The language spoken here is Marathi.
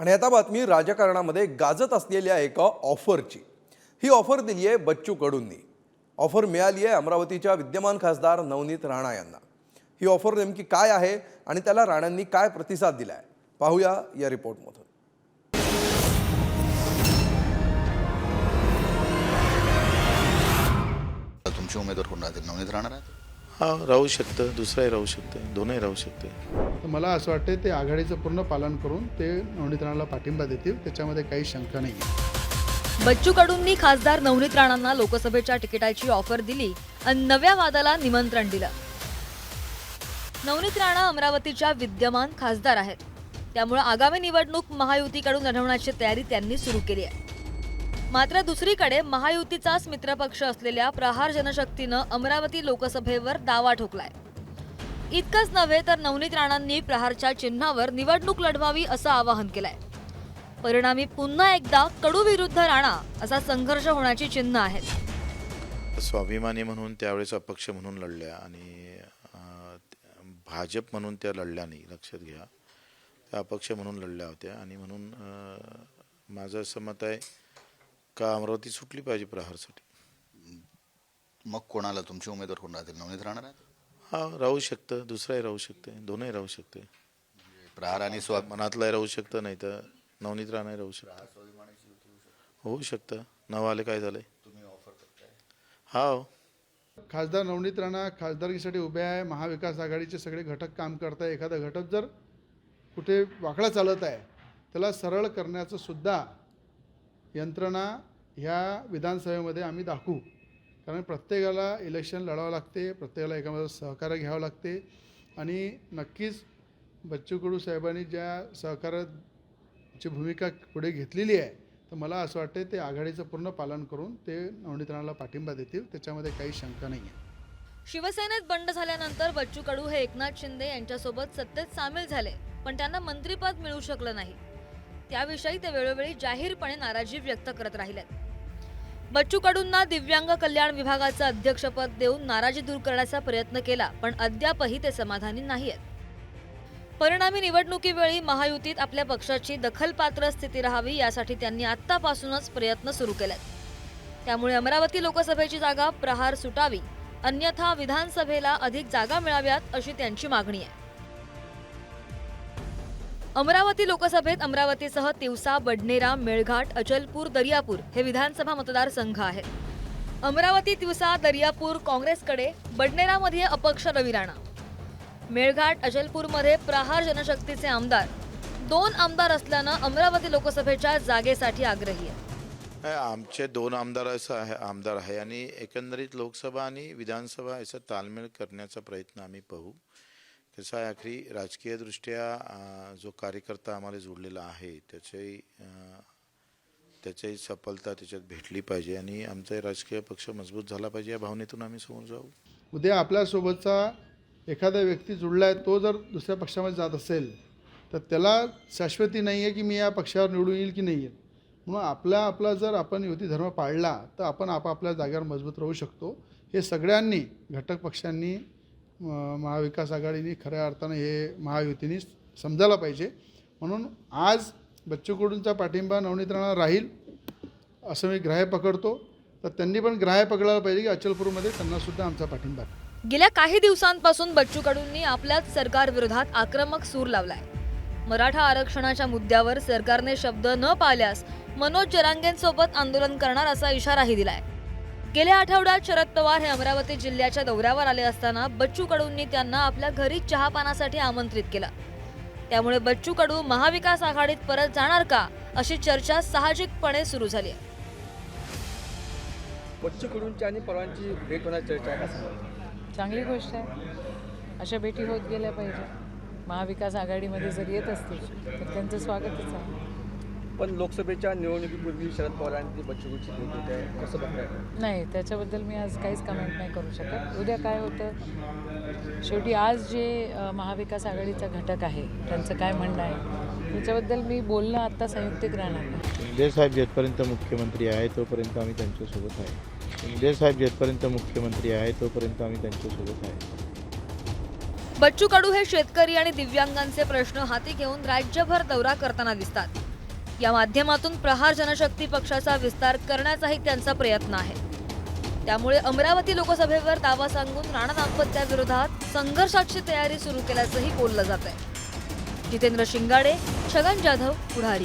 आणि आता बातमी राजकारणामध्ये गाजत असलेल्या एका ऑफरची. ही ऑफर दिली आहे बच्चू कडूंनी ऑफर मिळाली आहे अमरावतीच्या विद्यमान खासदार नवनीत राणा यांना. ही ऑफर नेमकी काय आहे आणि त्याला राणांनी काय प्रतिसाद दिला आहे पाहूया या रिपोर्टमधून. तुमचे उमेदवार कोण राहतील? नवनीत राहणार राहतील? हा राहू शकतं दुसरंही राहू शकतं दोनही राहू शकते. मला असं वाटतं ते आघाडीचं पूर्ण पालन करून ते नवनीत राणाला पाठिंबा देतील त्याच्यामध्ये काही शंका नाही बच्चू कडूंनी खासदार नवनीत राणांना लोकसभेच्या तिकिटाची ऑफर दिली आणि नव्या वादाला निमंत्रण दिलं. नवनीत राणा अमरावतीच्या विद्यमान खासदार आहेत. त्यामुळे आगामी निवडणूक महायुतीकडून लढवण्याची तयारी त्यांनी सुरू केली आहे. मात्र दुसरीकडे महायुतीचाच मित्रपक्ष असलेल्या प्रहार जनशक्तीनं अमरावती लोकसभेवर दावा ठोकलाय. इतकंच नव्हे तर नवनीत राणांनी प्रहारच्या चिन्हावर निवडणूक लढवावी असं आवाहन केलंय. परिणामी पुन्हा एकदा कडू विरुद्ध राणा असा संघर्ष होण्याची चिन्ह आहेत. स्वाभिमानी म्हणून त्यावेळेस अपक्ष म्हणून लढल्या आणि भाजप म्हणून त्या लढल्या नाही लक्षात घ्या. त्या अपक्ष म्हणून लढल्या होत्या आणि म्हणून माझं असं मत आहे का अमरावती सुटली पाहिजे प्रहारसाठी? मग कोणाला? तुमचे उमेदवार कोण राहतील? नवनीत राहणार आहेत हा राहू शकतं. दुसरंही राहू शकते दोनही राहू शकते प्रहार आणि स्वा मनातलंही राहू शकतं नाही तर नवनीत राहणंही राहू शकतं. होऊ शकतं. नाव आले काय झालंय? हा हो. खासदार नवनीत राणा खासदारकीसाठी उभे आहे. महाविकास आघाडीचे सगळे घटक काम करत आहे एखादा घटक जर कुठे वाकडा चालत आहे त्याला सरळ करण्याचं सुद्धा यंत्रणा ह्या विधानसभेमध्ये आम्ही दाखवू. कारण प्रत्येकाला इलेक्शन लढावं लागते प्रत्येकाला एकामध्ये सहकार्य घ्यावं लागते. आणि नक्कीच बच्चू कडू साहेबांनी ज्या सहकाराची भूमिका पुढे घेतलेली आहे तर मला असं वाटतं ते आघाडीचं पूर्ण पालन करून ते नवनीत पाठिंबा देतील. त्याच्यामध्ये काही शंका नाही आहे शिवसेनेत बंड झाल्यानंतर बच्चू कडू हे एकनाथ शिंदे यांच्यासोबत सत्तेत सामील झाले पण त्यांना मंत्रीपद मिळू शकलं नाही. त्याविषयी ते वेळोवेळी जाहीरपणे नाराजी व्यक्त करत राहिलेत. बच्चू कडूंना दिव्यांग कल्याण विभागाचं अध्यक्षपद देऊन नाराजी दूर करण्याचा प्रयत्न केला पण अद्यापही ते समाधानी नाही आहेत परिणामी निवडणुकीवेळी महायुतीत आपल्या पक्षाची दखलपात्र स्थिती राहावी यासाठी त्यांनी आत्तापासूनच प्रयत्न सुरू केलेत. त्यामुळे अमरावती लोकसभेची जागा प्रहार सुटावी अन्यथा विधानसभेला अधिक जागा मिळाव्यात अशी त्यांची मागणी आहे. अमरावती लोकसभेत अमरावतीसह तिवसा बडनेरा मेळघाट अचलपूर दर्यापूर हे विधानसभा मतदारसंघ आहेत. अमरावती तिवसा दर्यापूर काँग्रेसकडे बडनेरामध्ये अपक्ष रवी राणा. मेळघाट अचलपूरमध्ये प्रहार जनशक्तीचे आमदार. दोन आमदार असल्यानं अमरावती लोकसभेच्या जागेसाठी आग्रही आहे आमचे दोन आमदार असं आहे आमदार आहे आणि एकंदरीत लोकसभा आणि विधानसभा याचा ताळमेळ करण्याचा प्रयत्न आम्ही पाहू. त्याचा आहे आखरी राजकीयदृष्ट्या जो कार्यकर्ता आम्हाला जोडलेला आहे त्याच्याही त्याच्याही सफलता त्याच्यात भेटली पाहिजे आणि आमचा राजकीय पक्ष मजबूत झाला पाहिजे या भावनेतून आम्ही समोर जाऊ. उद्या आपल्यासोबतचा एखादा व्यक्ती जुळला आहे तो जर दुसऱ्या पक्षामध्ये जात असेल तर त्याला शाश्वती नाही आहे की मी या पक्षावर निवडून येईल की नाही येईल म्हणून आपला आपला जर आपण युती धर्म पाळला तर आपण आपापल्या जागेवर मजबूत राहू शकतो. हे सगळ्यांनी घटक पक्षांनी महाविकास आघाडीने खऱ्या अर्थानं हे महायुतीने समजायला पाहिजे. म्हणून आज बच्चू कडूंचा पाठिंबा नवनीत राणा राहील असं मी ग्राह्य पकडतो. तर त्यांनी पण ग्राह्य पकडायला पाहिजे की अचलपूरमध्ये त्यांनासुद्धा आमचा पाठिंबा गेल्या काही दिवसांपासून बच्चू कडूंनी आपल्याच सरकारविरोधात आक्रमक सूर लावलाय. मराठा आरक्षणाच्या मुद्द्यावर सरकारने शब्द न पाळल्यास मनोज जरांगेंसोबत आंदोलन करणार असा इशाराही दिलाय. गेल्या आठवड्यात शरद पवार हे अमरावती जिल्ह्याच्या दौऱ्यावर आले असताना बच्चू कडूंनी त्यांना आपल्या घरी चहापानासाठी आमंत्रित केलं. त्यामुळे बच्चू कडू महाविकास आघाडीत परत जाणार का अशी चर्चा साहजिकपणे सुरू झाली आहे. बच्चू कडूंची आणि पवारांची भेट होण्याची चर्चा आहे चांगली गोष्ट आहे. अशा भेटी होत गेल्या पाहिजे. महाविकास आघाडीमध्ये जर येत असतील तर त्यांचं स्वागतच आहे. पण लोकसभेच्या निवडणुकीपूर्वी शरद पवारांची बच्चू कडूंची भेट होते. आहे कसं बघताय? नाही त्याच्याबद्दल मी आज काहीच कमेंट नाही करू शकत. उद्या काय होतं? शेवटी आज जे महाविकास आघाडीचा घटक आहे त्यांचं काय म्हणणं आहे त्याच्याबद्दल मी बोलणं आत्ता संयुक्तिक राहणार नाही. शिंदे साहेब जेथपर्यंत मुख्यमंत्री आहे तोपर्यंत आम्ही त्यांच्यासोबत आहे. शिंदे साहेब जेथपर्यंत मुख्यमंत्री आहे तोपर्यंत आम्ही त्यांच्यासोबत आहे. बच्चू कडू हे शेतकरी आणि दिव्यांगांचे प्रश्न हाती घेऊन राज्यभर दौरा करताना दिसतात. या माध्यमातून प्रहार जनशक्ती पक्षाचा विस्तार करण्याचाही त्यांचा प्रयत्न आहे. त्यामुळे अमरावती लोकसभेवर दावा सांगून राणा दाम्पत्याविरोधात संघर्षाची तयारी सुरू केल्याचंही बोललं जात आहे जितेंद्र शिंगाडे छगन जाधव पुढारी